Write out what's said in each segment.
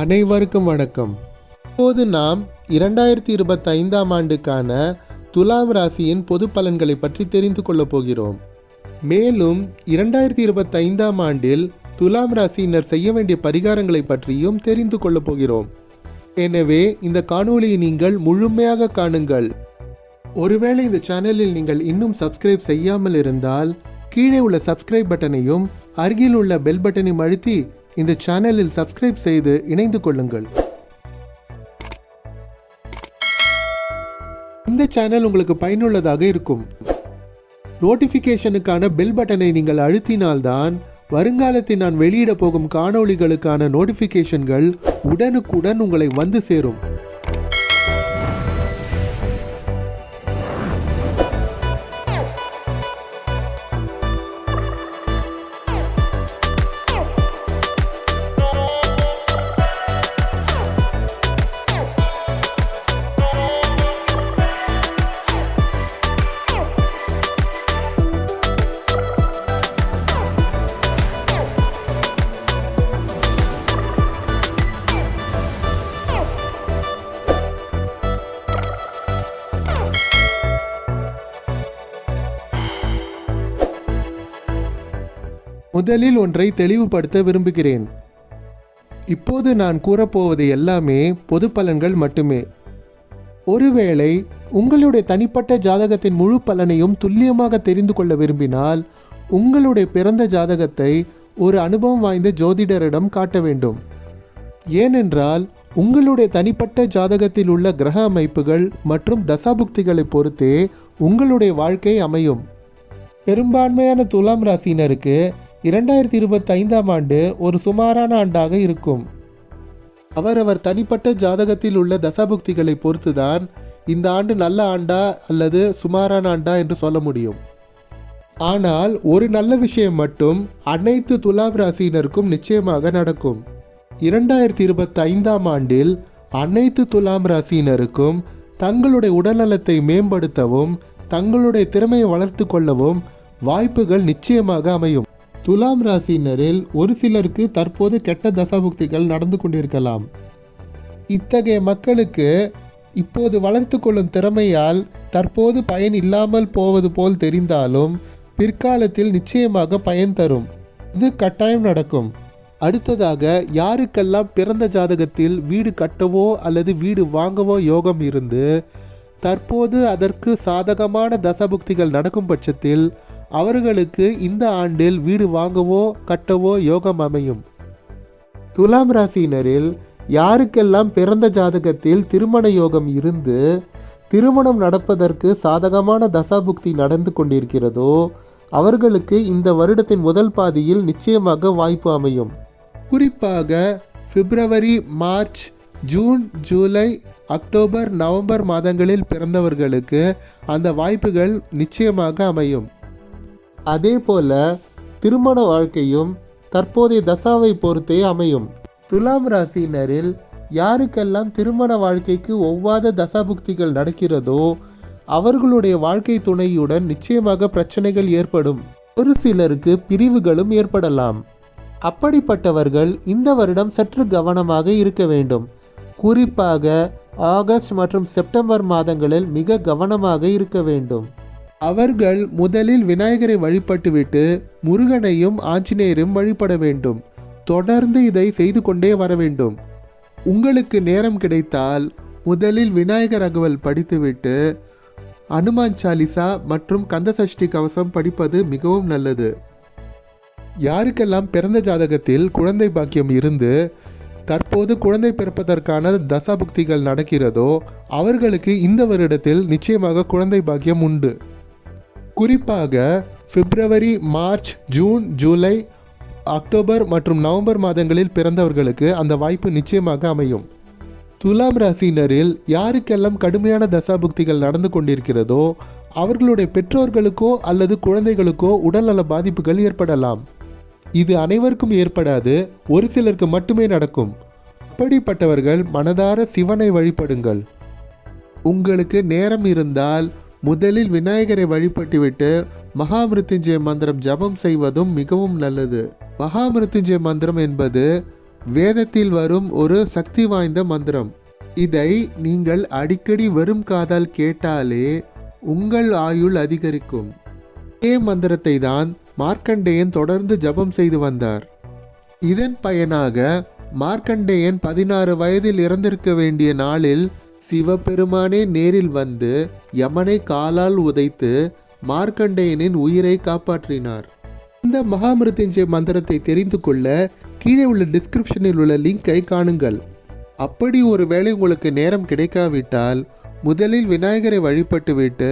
அனைவருக்கும் வணக்கம். இப்போது நாம் இரண்டாயிரத்தி இருபத்தைந்தாம் ஆண்டுக்கான துலாம் ராசியின் பொது பலன்களை பற்றி தெரிந்து கொள்ளப் போகிறோம். மேலும் இரண்டாயிரத்தி இருபத்தைந்தாம் ஆண்டில் துலாம் ராசியினர் செய்ய வேண்டிய பரிகாரங்களை பற்றியும் தெரிந்து கொள்ளப் போகிறோம். எனவே இந்த காணொளியை நீங்கள் முழுமையாக காணுங்கள். ஒருவேளை இந்த சேனலில் நீங்கள் இன்னும் சப்ஸ்கிரைப் செய்யாமல் இருந்தால் கீழே உள்ள சப்ஸ்கிரைப் பட்டனையும் அருகில் உள்ள பெல் பட்டனையும் அழுத்தி இந்த சேனலில் சப்ஸ்கிரைப் செய்து இணைந்து கொள்ளுங்கள். இந்த சேனல் உங்களுக்கு பயனுள்ளதாக இருக்கும். நோட்டிஃபிகேஷனுக்கான பெல் பட்டனை நீங்கள் அழுத்தினால்தான் வருங்காலத்தில் நான் வெளியிட போகும் காணொளிகளுக்கான நோட்டிஃபிகேஷன்கள் உடனுக்குடன் உங்களை வந்து சேரும். முதலில் ஒன்றை தெளிவுபடுத்த விரும்புகிறேன். இப்போது நான் கூறப்போவது எல்லாமே பொது பலன்கள் மட்டுமே. ஒருவேளை உங்களுடைய தனிப்பட்ட ஜாதகத்தின் முழு பலனையும் துல்லியமாக தெரிந்து கொள்ள விரும்பினால் உங்களுடைய பிறந்த ஜாதகத்தை ஒரு அனுபவம் வாய்ந்த ஜோதிடரிடம் காட்ட வேண்டும். ஏனென்றால் உங்களுடைய தனிப்பட்ட ஜாதகத்தில் உள்ள கிரக அமைப்புகள் மற்றும் தசாபுக்திகளை பொறுத்தே உங்களுடைய வாழ்க்கை அமையும். பெரும்பான்மையான துலாம் ராசினருக்கு இரண்டாயிரத்தி இருபத்தி ஐந்தாம் ஆண்டு ஒரு சுமாரான ஆண்டாக இருக்கும். அவரவர் தனிப்பட்ட ஜாதகத்தில் உள்ள தசாபுக்திகளை பொறுத்துதான் இந்த ஆண்டு நல்ல ஆண்டா அல்லது சுமாரான ஆண்டா என்று சொல்ல முடியும். ஆனால் ஒரு நல்ல விஷயம் மட்டும் அனைத்து துலாம் ராசியினருக்கும் நிச்சயமாக நடக்கும். இரண்டாயிரத்தி இருபத்தி ஐந்தாம் ஆண்டில் அனைத்து துலாம் ராசியினருக்கும் தங்களுடைய உடல்நலத்தை மேம்படுத்தவும் தங்களுடைய திறமையை வளர்த்து கொள்ளவும் வாய்ப்புகள் நிச்சயமாக அமையும். துலாம் ராசியினரில் ஒரு சிலருக்கு தற்போது கெட்ட தசாபுக்திகள் நடந்து கொண்டிருக்கலாம். இத்தகைய மக்களுக்கு இப்போது வளர்த்து கொள்ளும் திறமையால் தற்போது பயன் இல்லாமல் போவது போல் தெரிந்தாலும் பிற்காலத்தில் நிச்சயமாக பயன் தரும். இது கட்டாயம் நடக்கும். அடுத்ததாக யாருக்கெல்லாம் பிறந்த ஜாதகத்தில் வீடு கட்டவோ அல்லது வீடு வாங்கவோ யோகம் இருந்து தற்போது அதற்கு சாதகமான தசபுக்திகள் நடக்கும் பட்சத்தில் அவர்களுக்கு இந்த ஆண்டில் வீடு வாங்கவோ கட்டவோ யோகம் அமையும். துலாம் ராசியினரில் யாருக்கெல்லாம் பிறந்த ஜாதகத்தில் திருமண யோகம் இருந்து திருமணம் நடப்பதற்கு சாதகமான தசாபுக்தி நடந்து கொண்டிருக்கிறதோ அவர்களுக்கு இந்த வருடத்தின் முதல் பாதியில் நிச்சயமாக வாய்ப்பு அமையும். குறிப்பாக பிப்ரவரி March June July October November மாதங்களில் பிறந்தவர்களுக்கு அந்த வாய்ப்புகள் நிச்சயமாக அமையும். அதே போல திருமண வாழ்க்கையும் தற்போதைய தசாவை பொறுத்தே அமையும். துலாம் ராசியினரில் யாருக்கெல்லாம் திருமண வாழ்க்கைக்கு ஒவ்வாத தசாபுக்திகள் நடக்கிறதோ அவர்களுடைய வாழ்க்கை துணையுடன் நிச்சயமாக பிரச்சனைகள் ஏற்படும். ஒரு சிலருக்கு பிரிவுகளும் ஏற்படலாம். அப்படிப்பட்டவர்கள் இந்த வருடம் சற்று கவனமாக இருக்க வேண்டும். குறிப்பாக ஆகஸ்ட் மற்றும் செப்டம்பர் மாதங்களில் மிக கவனமாக இருக்க வேண்டும். அவர்கள் முதலில் விநாயகரை வழிபட்டுவிட்டு முருகனையும் ஆஞ்சநேயரும் வழிபட வேண்டும். தொடர்ந்து இதை செய்து கொண்டே வர வேண்டும். உங்களுக்கு நேரம் கிடைத்தால் முதலில் விநாயகர் அகவல் படித்துவிட்டு அனுமான் சாலிசா மற்றும் கந்தசஷ்டி கவசம் படிப்பது மிகவும் நல்லது. யாருக்கெல்லாம் பிறந்த ஜாதகத்தில் குழந்தை பாக்கியம் இருந்து தற்போது குழந்தை பிறப்பதற்கான தசாபுக்திகள் நடக்கிறதோ அவர்களுக்கு இந்த வருடத்தில் நிச்சயமாக குழந்தை பாக்கியம் உண்டு. குறிப்பாக பிப்ரவரி மார்ச் ஜூன் ஜூலை அக்டோபர் மற்றும் நவம்பர் மாதங்களில் பிறந்தவர்களுக்கு அந்த வாய்ப்பு நிச்சயமாக அமையும். துலாம் ராசியினரில் யாருக்கெல்லாம் கடுமையான தசாபுக்திகள் நடந்து கொண்டிருக்கிறதோ அவர்களுடைய பெற்றோர்களுக்கோ அல்லது குழந்தைகளுக்கோ உடல்நல பாதிப்புகள் ஏற்படலாம். இது அனைவருக்கும் ஏற்படாது ஒரு சிலருக்கு மட்டுமே நடக்கும். அப்படிப்பட்டவர்கள் மனதார சிவனை வழிபடுங்கள். உங்களுக்கு நேரம் இருந்தால் முதலில் விநாயகரை வழிபட்டுவிட்டு மகாமிருத்துஞ்சய மந்திரம் ஜபம் செய்வதும் மிகவும் நல்லது. மகாமிருத்துஞ்சய மந்திரம் என்பது வேதத்தில் வரும் ஒரு சக்தி வாய்ந்த மந்திரம். இதை நீங்கள் அடிக்கடி வெறும் காதால் கேட்டாலே உங்கள் ஆயுள் அதிகரிக்கும். இதே மந்திரத்தை தான் மார்க்கண்டேயன் தொடர்ந்து ஜபம் செய்து வந்தார். இதன் பயனாக மார்க்கண்டேயன் பதினாறு வயதில் இறந்திருக்க வேண்டிய நாளில் சிவபெருமானே நேரில் வந்து யமனை காலால் உதைத்து மார்க்கண்டேயனின் உயிரை காப்பாற்றினார். இந்த மகாமிருத்யுஞ்சய மந்திரத்தை தெரிந்து கொள்ள கீழே உள்ள டிஸ்கிரிப்ஷனில் உள்ள லிங்கை காணுங்கள். அப்படி ஒரு வேளை உங்களுக்கு நேரம் கிடைக்காவிட்டால் முதலில் விநாயகரை வழிபட்டுவிட்டு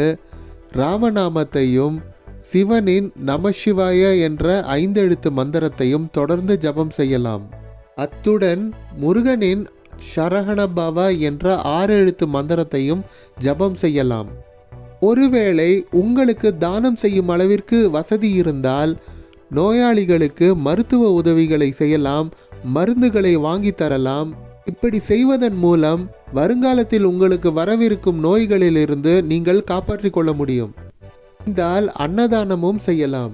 ராமநாமத்தையும் சிவனின் நமசிவாய என்ற ஐந்தெழுத்து மந்திரத்தையும் தொடர்ந்து ஜபம் செய்யலாம். அத்துடன் முருகனின் சரகணபவ என்ற ஆறு எழுத்து மந்திரத்தையும் ஜபம் செய்யலாம். ஒருவேளை உங்களுக்கு தானம் செய்யும் அளவிற்கு வசதி இருந்தால் நோயாளிகளுக்கு மருத்துவ உதவிகளை செய்யலாம் மருந்துகளை வாங்கி தரலாம். இப்படி செய்வதன் மூலம் வருங்காலத்தில் உங்களுக்கு வரவிருக்கும் நோய்களிலிருந்து நீங்கள் காப்பாற்றிக் கொள்ள முடியும். இருந்தால் அன்னதானமும் செய்யலாம்.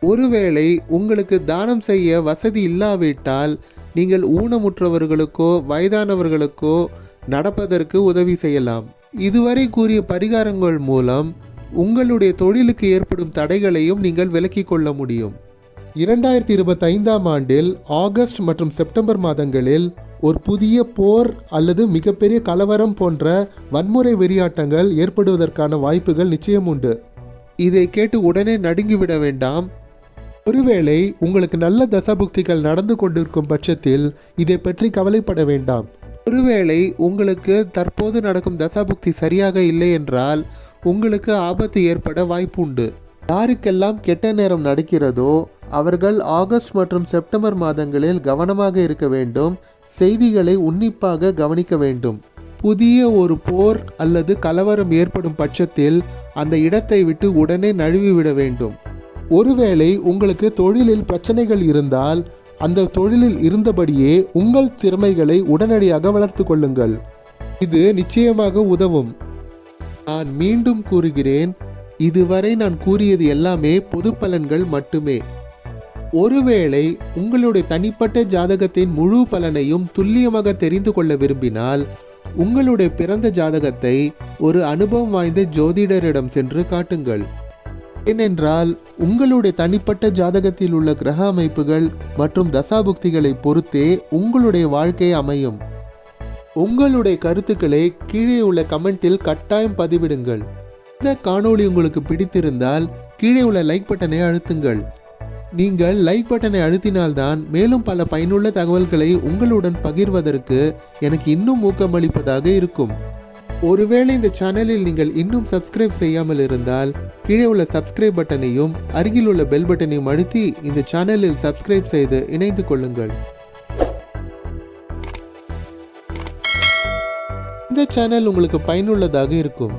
ஒருவேளை உங்களுக்கு தானம் செய்ய வசதி இல்லாவிட்டால் நீங்கள் ஊனமுற்றவர்களுக்கோ வயதானவர்களுக்கோ நடப்பதற்கு உதவி செய்யலாம். இதுவரை கூறிய பரிகாரங்கள் மூலம் உங்களுடைய தொழிலுக்கு ஏற்படும் தடைகளையும் நீங்கள் விலக்கிக் கொள்ள முடியும். இரண்டாயிரத்தி இருபத்தி ஐந்தாம் ஆண்டில் ஆகஸ்ட் மற்றும் செப்டம்பர் மாதங்களில் ஒரு புதிய போர் அல்லது மிகப்பெரிய கலவரம் போன்ற வன்முறை வெறியாட்டங்கள் ஏற்படுவதற்கான வாய்ப்புகள் நிச்சயம் உண்டு. இதை கேட்டு உடனே நடுங்கிவிட வேண்டாம். ஒருவேளை உங்களுக்கு நல்ல தசபுக்திகள் நடந்து கொண்டிருக்கும் பட்சத்தில் இதை பற்றி கவலைப்பட வேண்டாம். ஒருவேளை உங்களுக்கு தற்போது நடக்கும் தசாபுக்தி சரியாக இல்லை என்றால் உங்களுக்கு ஆபத்து ஏற்பட வாய்ப்பு உண்டு யாருக்கெல்லாம் கெட்ட நேரம் நடக்கிறதோ அவர்கள் ஆகஸ்ட் மற்றும் செப்டம்பர் மாதங்களில் கவனமாக இருக்க வேண்டும். செய்திகளை உன்னிப்பாக கவனிக்க வேண்டும். புதிய ஒரு போர் அல்லது கலவரம் ஏற்படும் பட்சத்தில் அந்த இடத்தை விட்டு உடனே நழுவிவிட வேண்டும். ஒருவேளை உங்களுக்கு தொழிலில் பிரச்சனைகள் இருந்தால் அந்த தொழிலில் இருந்தபடியே உங்கள் திறமைகளை உடனடியாக வளர்த்து கொள்ளுங்கள். இது நிச்சயமாக உதவும். நான் மீண்டும் கூறுகிறேன் இதுவரை நான் கூறியது எல்லாமே பொது பலன்கள் மட்டுமே. ஒருவேளை உங்களுடைய தனிப்பட்ட ஜாதகத்தின் முழு பலனையும் துல்லியமாக தெரிந்து கொள்ள விரும்பினால் உங்களுடைய பிறந்த ஜாதகத்தை ஒரு அனுபவம் வாய்ந்த ஜோதிடரிடம் சென்று காட்டுங்கள். ஏனென்றால் உங்களுடைய தனிப்பட்ட ஜாதகத்தில் உள்ள கிரக அமைப்புகள் மற்றும் தசாபுக்திகளை பொறுத்தே உங்களுடைய வாழ்க்கை அமையும். உங்களுடைய கருத்துக்களை கீழே உள்ள கமெண்டில் கட்டாயம் பதிவிடுங்கள். இந்த காணொளி உங்களுக்கு பிடித்திருந்தால் கீழே உள்ள லைக் பட்டனை அழுத்துங்கள். நீங்கள் லைக் பட்டனை அழுத்தினால்தான் மேலும் பல பயனுள்ள தகவல்களை உங்களுடன் பகிர்வதற்கு எனக்கு இன்னும் ஊக்கமளிப்பதாக இருக்கும். ஒருவேளை இந்த சேனலில் நீங்கள் இன்னும் சப்ஸ்கிரைப் செய்யாமல் இருந்தால் கீழே உள்ள சப்ஸ்கிரைப் பட்டனையும் அருகில் உள்ள பெல் பட்டனையும் அழுத்தி இந்த சேனலில் சப்ஸ்கிரைப் செய்து இணைந்து கொள்ளுங்கள். இந்த சேனல் உங்களுக்கு பயனுள்ளதாக இருக்கும்.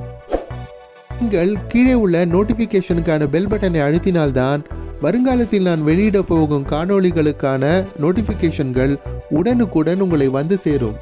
நீங்கள் கீழே உள்ள நோட்டிஃபிகேஷனுக்கான பெல் பட்டனை அழுத்தினால்தான் வருங்காலத்தில் நான் வெளியிட போகும் காணொளிகளுக்கான நோட்டிஃபிகேஷன்கள் உடனுக்குடன் உங்களை வந்து சேரும்.